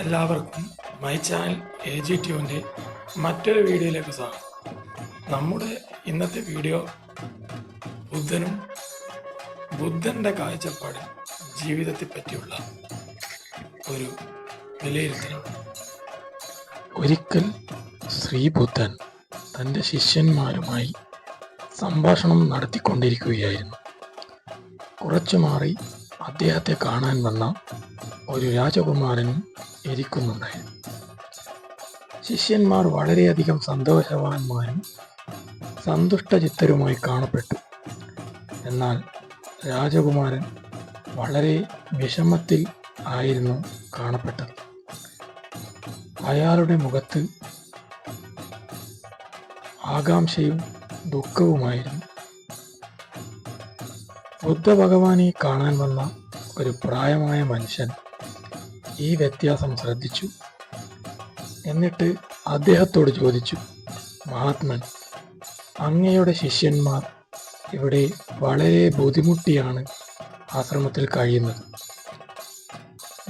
എല്ലാവർക്കും my channel A G ട്യൂവിന്റെ മറ്റൊരു വീഡിയോയിലേക്ക് സ്വാഗതം. നമ്മുടെ ഇന്നത്തെ വീഡിയോ ബുദ്ധനും ബുദ്ധന്റെ കാഴ്ചപ്പാടിൽ ജീവിതത്തെ പറ്റിയുള്ള ഒരു വിലയിരുത്തലാണ്. ഒരിക്കൽ ശ്രീ ബുദ്ധൻ തന്റെ ശിഷ്യന്മാരുമായി സംഭാഷണം നടത്തിക്കൊണ്ടിരിക്കുകയായിരുന്നു. കുറച്ചു മാറി അദ്ദേഹത്തെ കാണാൻ വന്ന ഒരു രാജകുമാരനും ഇരിക്കുന്നുണ്ടായിരുന്നു ശിഷ്യന്മാർ വളരെയധികം സന്തോഷവാന്മാരും സന്തുഷ്ടചിത്തരുമായി കാണപ്പെട്ടു. എന്നാൽ രാജകുമാരൻ വളരെ വിഷമത്തിൽ ആയിരുന്നു കാണപ്പെട്ടത്. അയാളുടെ മുഖത്ത് ആകാംക്ഷയും ദുഃഖവുമായിരുന്നു. ബുദ്ധഭഗവാനെ കാണാൻ വന്ന ഒരു പ്രായമായ മനുഷ്യൻ ഈ വ്യത്യാസം ശ്രദ്ധിച്ചു. എന്നിട്ട് അദ്ദേഹത്തോട് ചോദിച്ചു മഹാത്മൻ അങ്ങയുടെ ശിഷ്യന്മാർ ഇവിടെ വളരെ ബുദ്ധിമുട്ടിയാണ് ആശ്രമത്തിൽ കഴിയുന്നത്.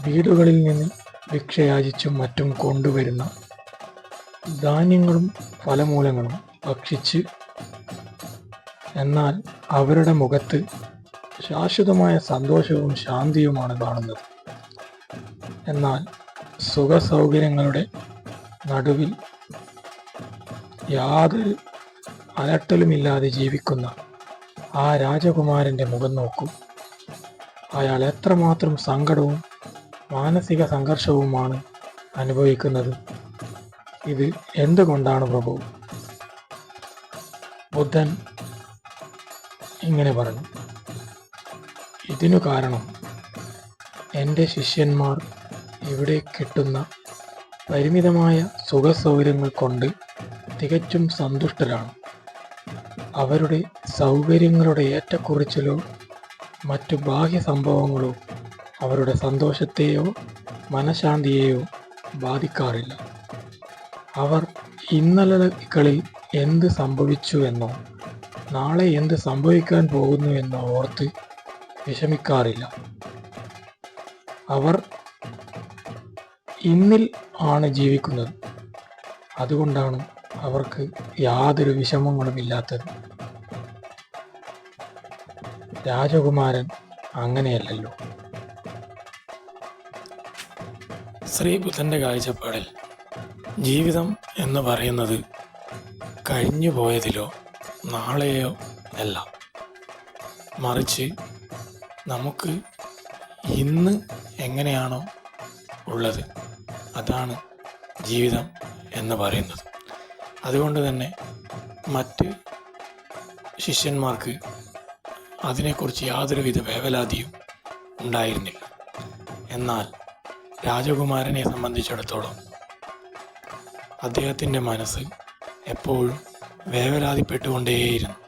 വീടുകളിൽ നിന്ന് ഭിക്ഷയാചിച്ചും മറ്റും കൊണ്ടുവരുന്ന ധാന്യങ്ങളും ഫലമൂലങ്ങളും ഭക്ഷിച്ച് എന്നാൽ അവരുടെ മുഖത്ത് ശാശ്വതമായ സന്തോഷവും ശാന്തിയുമാണ് കാണുന്നത്. എന്നാൽ സുഖസൗകര്യങ്ങളുടെ നടുവിൽ യാതൊരു അലട്ടലുമില്ലാതെ ജീവിക്കുന്ന ആ രാജകുമാരന്റെ മുഖം നോക്കൂ. അയാൾ എത്രമാത്രം സങ്കടവും മാനസിക സംഘർഷവുമാണ് അനുഭവിക്കുന്നത്. ഇത് എന്തുകൊണ്ടാണ് പ്രഭു? ബുദ്ധൻ ഇങ്ങനെ പറഞ്ഞു. ഇതിനു കാരണം എന്റെ ശിഷ്യന്മാർ ഇവിടെ കിട്ടുന്ന പരിമിതമായ സുഖസൗകര്യങ്ങൾ കൊണ്ട് തികച്ചും സന്തുഷ്ടരാണ്. അവരുടെ സൗകര്യങ്ങളുടെ ഏറ്റക്കുറിച്ചിലോ മറ്റു ബാഹ്യ സംഭവങ്ങളോ അവരുടെ സന്തോഷത്തെയോ മനഃശാന്തിയെയോ ബാധിക്കാറില്ല. അവർ ഇന്നലകളിൽ എന്ത് സംഭവിച്ചു എന്നോ നാളെ എന്ത് സംഭവിക്കാൻ പോകുന്നു എന്നോ ഓർത്ത് വിഷമിക്കാറില്ല. അവർ ഇന്നിൽ ആണ് ജീവിക്കുന്നത്. അതുകൊണ്ടാണ് അവർക്ക് യാതൊരു വിഷമങ്ങളും ഇല്ലാത്തത്. രാജകുമാരൻ അങ്ങനെയല്ലല്ലോ. ശ്രീ ബുദ്ധന്റെ കാഴ്ചപ്പാടിൽ ജീവിതം എന്ന് പറയുന്നത് കഴിഞ്ഞു പോയതിലോ നാളെയോ അല്ല. മറിച്ച് നമുക്ക് ഇന്ന് എങ്ങനെയാണോ ഉള്ളത്. അതാണ് ജീവിതം എന്ന് പറയുന്നത്. അതുകൊണ്ട് തന്നെ മറ്റ് ശിഷ്യന്മാർക്ക് അതിനെക്കുറിച്ച് യാതൊരുവിധ വേവലാതിയും ഉണ്ടായിരുന്നില്ല. എന്നാൽ രാജകുമാരനെ സംബന്ധിച്ചിടത്തോളം അദ്ദേഹത്തിന്റെ മനസ്സ് എപ്പോഴും വേവലാതിപ്പെട്ടുകൊണ്ടേയിരുന്നു.